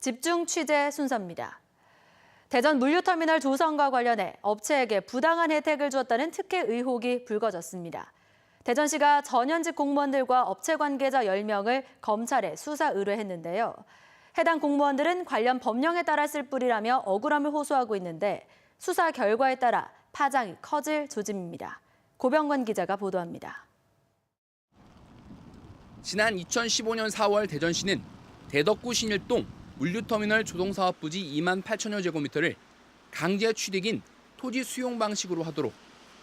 집중 취재 순서입니다. 대전 물류터미널 조성과 관련해 업체에게 부당한 혜택을 주었다는 특혜 의혹이 불거졌습니다. 대전시가 전현직 공무원들과 업체 관계자 10명을 검찰에 수사 의뢰했는데요. 해당 공무원들은 관련 법령에 따랐을 뿐이라며 억울함을 호소하고 있는데 수사 결과에 따라 파장이 커질 조짐입니다. 고병관 기자가 보도합니다. 지난 2015년 4월 대전시는 대덕구 신일동 물류터미널 조동사업부지 2만 8천여 제곱미터를 강제 취득인 토지 수용 방식으로 하도록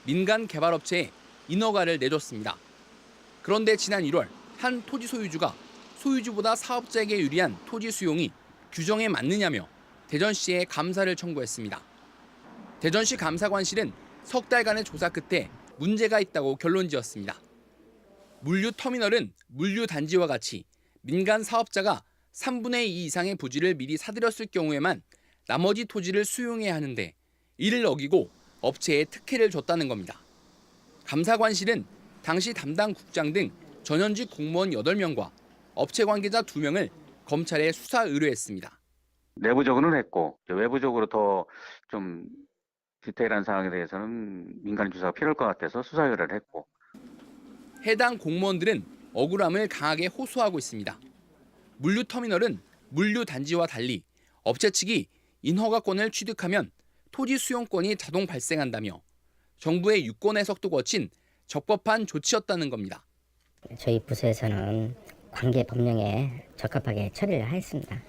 민간 개발업체에 인허가를 내줬습니다. 그런데 지난 1월 한 토지 소유주가 소유주보다 사업자에게 유리한 토지 수용이 규정에 맞느냐며 대전시에 감사를 청구했습니다. 대전시 감사관실은 석 달간의 조사 끝에 문제가 있다고 결론 지었습니다. 물류 터미널은 물류 단지와 같이 민간 사업자가 3분의 2 이상의 부지를 미리 사들였을 경우에만 나머지 토지를 수용해야 하는데 이를 어기고 업체에 특혜를 줬다는 겁니다. 감사관실은 당시 담당 국장 등 전현직 공무원 8명과 업체 관계자 2명을 검찰에 수사 의뢰했습니다. 내부적으로는 했고 외부적으로 더 좀 디테일한 사항에 대해서는 민간 조사가 필요할 것 같아서 수사 의뢰를 했고 해당 공무원들은 억울함을 강하게 호소하고 있습니다. 물류터미널은 물류단지와 달리 업체 측이 인허가권을 취득하면 토지 수용권이 자동 발생한다며 정부의 유권 해석도 거친 적법한 조치였다는 겁니다. 저희 부서에서는 관계 법령에 적합하게 처리를 하였습니다.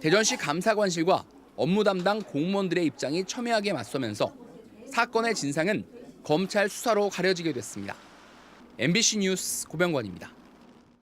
대전시 감사관실과 업무 담당 공무원들의 입장이 첨예하게 맞서면서 사건의 진상은 검찰 수사로 가려지게 됐습니다. MBC 뉴스 고병관입니다.